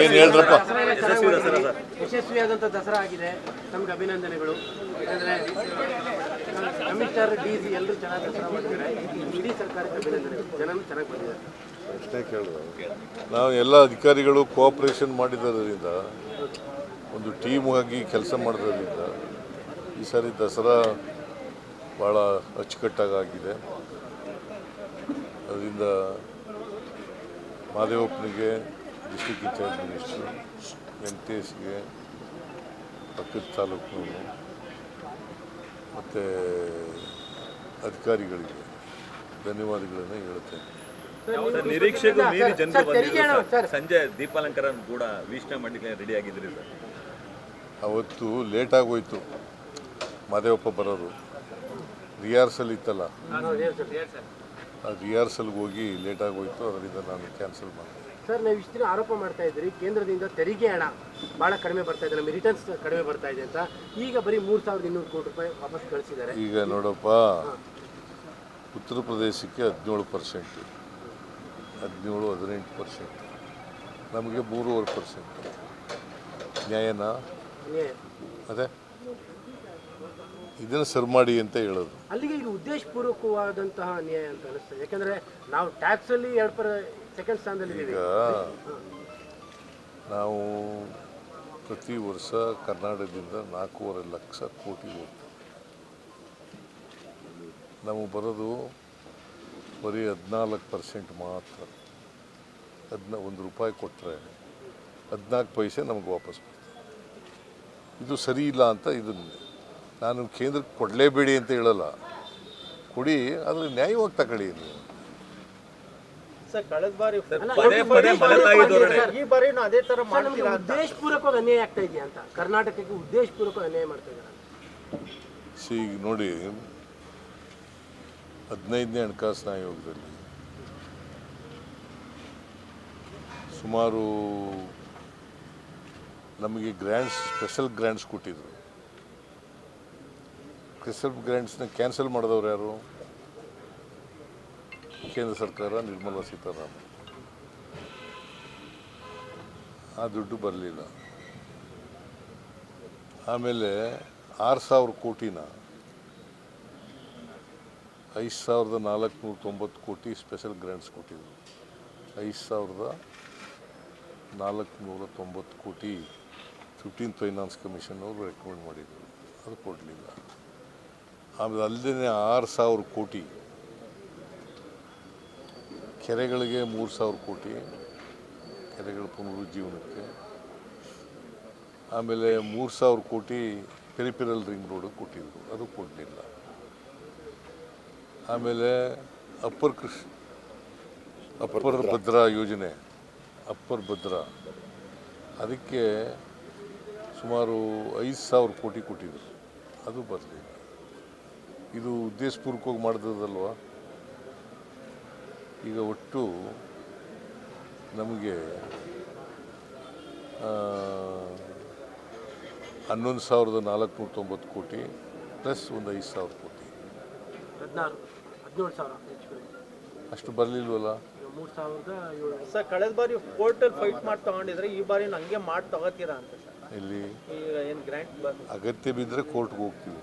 ಏನು ಹೇಳ್ರಪ್ಪ ಯಶಸ್ವಿಯಾದಂಥ ದಸರಾ ಆಗಿದೆ. ನಮ್ಗೆ ಅಭಿನಂದನೆಗಳು. ಯಾಕಂದರೆ ಕಮಿಷನರ್ ಡಿ ಸಿ ಎಲ್ಲರೂ ಚೆನ್ನಾಗಿ ದಸರಾ ಮಾಡಿದ್ದಾರೆ ಇಡೀ ಸರ್ಕಾರಕ್ಕೆ ಅಭಿನಂದನೆಗಳು. ಜನನು ಚೆನ್ನಾಗಿ ಬಂದಿದ್ದಾರೆ. ಪ್ರಶ್ನೆ ಕೇಳಿದ ನಾವು ಎಲ್ಲ ಅಧಿಕಾರಿಗಳು ಕೋಆಪರೇಷನ್ ಮಾಡಿದ್ದರಿಂದ ಒಂದು ಟೀಮ್ ಆಗಿ ಕೆಲಸ ಮಾಡಿದ್ರಿಂದ ಈ ಸಾರಿ ದಸರಾ ಭಾಳ ಅಚ್ಚುಕಟ್ಟಾಗಿದೆ ಅದರಿಂದ ಮಾದೇವಪ್ಪನಿಗೆ ಡಿಸ್ಟಿಕ್ ಇನ್ಚಾರ್ಜ್ ಮಿನಿಸ್ಟ್ರು ವೆಂಕಟೇಶ್ಗೆ ಪಕ್ಕದ ತಾಲೂಕಿನವರು ಮತ್ತು ಅಧಿಕಾರಿಗಳಿಗೆ ಧನ್ಯವಾದಗಳನ್ನು ಹೇಳುತ್ತೇನೆ ಸರ್ ನಿರೀಕ್ಷೆಗೂ ಮೀರಿ ಜನರು ಬಂದಿದ್ರು ಸರ್. ಸಂಜೆ ದೀಪಾಲಂಕಾರ ಕೂಡ ವೀಕ್ಷಣೆ ಮಾಡ್ಲಿಕ್ಕೆ ರೆಡಿ ಆಗಿದ್ರಿ ಸರ್. ಅವತ್ತು ಲೇಟಾಗಿ ಹೋಯ್ತು ಮಾದೇವಪ್ಪ ಬರೋರು. ರಿಹಾರ್ಸಲ್ ಇತ್ತಲ್ಲ. ರಿಹಾರ್ಸಲ್ಗೆ ಹೋಗಿ ಲೇಟಾಗಿ ಹೋಯ್ತು ಅದರಿಂದ ನಾನು ಕ್ಯಾನ್ಸಲ್ ಮಾಡಿದೆ. ಸರ್ ನಾವು ಇಷ್ಟು ದಿನ ಆರೋಪ ಮಾಡ್ತಾ ಇದ್ರಿ ಕೇಂದ್ರದಿಂದ ತೆರಿಗೆ ಹಣ ಭಾಳ ಕಡಿಮೆ ಬರ್ತಾ ಇದೆ ನಮ್ಮ ರಿಟರ್ನ್ಸ್ ಕಡಿಮೆ ಬರ್ತಾ ಇದೆ ಅಂತ. ಈಗ ಬರೀ ಮೂರು ಸಾವಿರದ ಇನ್ನೂರು ಕೋಟಿ ರೂಪಾಯಿ ವಾಪಸ್ ಕಳಿಸಿದ್ದಾರೆ. ಈಗ ನೋಡಪ್ಪ ಉತ್ತರ ಪ್ರದೇಶಕ್ಕೆ ಹದಿನೇಳು ಪರ್ಸೆಂಟ್ ಹದಿನೇಳು ಹದಿನೆಂಟು ಪರ್ಸೆಂಟ್ ನಮಗೆ ಮೂರುವರೆ ಪರ್ಸೆಂಟ್. ನ್ಯಾಯನಾ. ಅದೇ. ಇದನ್ನು ಸರ್ ಮಾಡಿ ಅಂತ ಹೇಳೋದು. ಅಲ್ಲಿಗೆ ಇದು ಉದ್ದೇಶಪೂರ್ವಕವಾದಂತಹ ಅನ್ಯಾಯ ಅಂತ ಅನಿಸ್ತದೆ ಯಾಕಂದ್ರೆ ನಾವು ಟ್ಯಾಕ್ಸ್ ಅಲ್ಲಿ ಎರಡು ಪರ ಸೆಕೆಂಡ್ ಸ್ಥಾನದಲ್ಲಿ ಈಗ ನಾವು ಪ್ರತಿ ವರ್ಷ ಕರ್ನಾಟಕದಿಂದ ನಾಲ್ಕೂವರೆ ಲಕ್ಷ ಕೋಟಿ ಹೋಗ್ತದೆ. ನಮಗೆ ಬರೋದು ಬರೀ ಹದಿನಾಲ್ಕು ಪರ್ಸೆಂಟ್ ಮಾತ್ರ. ಅದನ್ನ ಒಂದು ರೂಪಾಯಿ ಕೊಟ್ಟರೆ ಹದಿನಾಲ್ಕು ಪೈಸೆ ನಮಗೆ ವಾಪಸ್ ಬರ್ತದೆ. ಇದು ಸರಿ ಇಲ್ಲ ಅಂತ ಇದು ನಾನು ಕೇಂದ್ರಕ್ಕೆ ಕೊಡಲೇಬೇಡಿ ಅಂತ ಹೇಳಲ್ಲ. ಕೊಡಿ ಆದರೆ ನ್ಯಾಯವಾಗಿ ತಗೊಳ್ಳಿ ನೀವು. ಸರ್ ಕಳೆದ ಬಾರಿ ಪದೇ ಪದೇ ಮಲತಾಯಿ ಧೋರಣೆ ಈ ಬಾರಿನೂ ಅದೇ ತರ ಸರ್, ಮಾಡ್ತೀರಾ ಅಂತ. ಉದ್ದೇಶಪೂರ್ವಕವಾಗಿ ಅನ್ಯಾಯ ಆಗ್ತಾ ಇದೆಯಾ ಅಂತ? ಕರ್ನಾಟಕಕ್ಕೆ ಉದ್ದೇಶಪೂರ್ವಕ ಅನ್ಯಾಯ ಮಾಡ್ತಾ ಇದ್ದಾರೆ ಸಿ ಈಗ ನೋಡಿ ಹದಿನೈದನೇ ಹಣಕಾಸಿನ ಆಯೋಗದಲ್ಲಿ ಸುಮಾರು ನಮಗೆ ಗ್ರ್ಯಾಂಡ್ಸ್ ಸ್ಪೆಷಲ್ ಗ್ರ್ಯಾಂಡ್ಸ್ ಕೊಟ್ಟಿದ್ರು. ಸ್ಪೆಷಲ್ ಗ್ರ್ಯಾಂಡ್ಸ್ನ ಕ್ಯಾನ್ಸಲ್ ಮಾಡಿದವ್ರು ಯಾರು? ಕೇಂದ್ರ ಸರ್ಕಾರ, ನಿರ್ಮಲಾ ಸೀತಾರಾಮನ್. ಆ ದುಡ್ಡು ಬರಲಿಲ್ಲ. ಆಮೇಲೆ ಆರು ಸಾವಿರ ಕೋಟಿನ ಐದು ಸಾವಿರದ ನಾಲ್ಕುನೂರ ತೊಂಬತ್ತು ಕೋಟಿ ಸ್ಪೆಷಲ್ ಗ್ರ್ಯಾಂಡ್ಸ್ ಕೊಟ್ಟಿದ್ರು. ಐದು ಸಾವಿರದ ನಾಲ್ಕುನೂರ ತೊಂಬತ್ತು ಕೋಟಿ ಫಿಫ್ಟೀನ್ ಫೈನಾನ್ಸ್ ಕಮಿಷನ್ ಅವರು ರೆಕಮೆಂಡ್ ಮಾಡಿದರು. ಅದು ಕೊಡಲಿಲ್ಲ. ಆಮೇಲೆ ಅಲ್ಲದೇ ಆರು ಸಾವಿರ ಕೋಟಿ. ಕೆರೆಗಳಿಗೆ ಮೂರು ಸಾವಿರ ಕೋಟಿ. ಕೆರೆಗಳ ಪುನರುಜ್ಜೀವನಕ್ಕೆ. ಆಮೇಲೆ ಮೂರು ಸಾವಿರ ಕೋಟಿ ಪೆರಿಪಿರಲ್ ರಿಂಗ್ ರೋಡ್ ಕೊಟ್ಟಿದ್ರು. ಅದು ಕೊಡಲಿಲ್ಲ. ಆಮೇಲೆ ಅಪ್ಪರ್ ಕೃಷಿ, ಅಪ್ಪರ್ ಭದ್ರಾ ಯೋಜನೆ, ಅಪ್ಪರ್ ಭದ್ರಾ. ಅದಕ್ಕೆ ಸುಮಾರು ಐದು ಸಾವಿರ ಕೋಟಿ ಕೊಟ್ಟಿದ್ರು. ಅದು ಬರಲಿಲ್ಲ. ಇದು ಉದ್ದೇಶಪೂರ್ವಕವಾಗಿ ಮಾಡಿದಲ್ವ ಈಗ ಒಟ್ಟು ನಮಗೆ ಹನ್ನೊಂದು ಸಾವಿರದ ನಾಲ್ಕುನೂರ ತೊಂಬತ್ತು ಕೋಟಿ ಪ್ಲಸ್ ಒಂದು ಐದು ಸಾವಿರ ಕೋಟಿ. ಅಷ್ಟು ಬರಲಿಲ್ವಲ್ಲ? ಕಳೆದ ಬಾರಿ ಕೋರ್ಟಲ್ಲಿ ಫೈಟ್ ಮಾಡಿ ತಗೊಂಡಿದ್ರೆ ಈ ಬಾರಿ ಹಂಗೆ ಮಾಡಿ ತಗೋತೀರಾ ಅಂತ ಸರ್. ಇಲ್ಲಿ ಅಗತ್ಯ ಬಿದ್ದರೆ ಕೋರ್ಟ್ಗೆ ಹೋಗ್ತೀವಿ.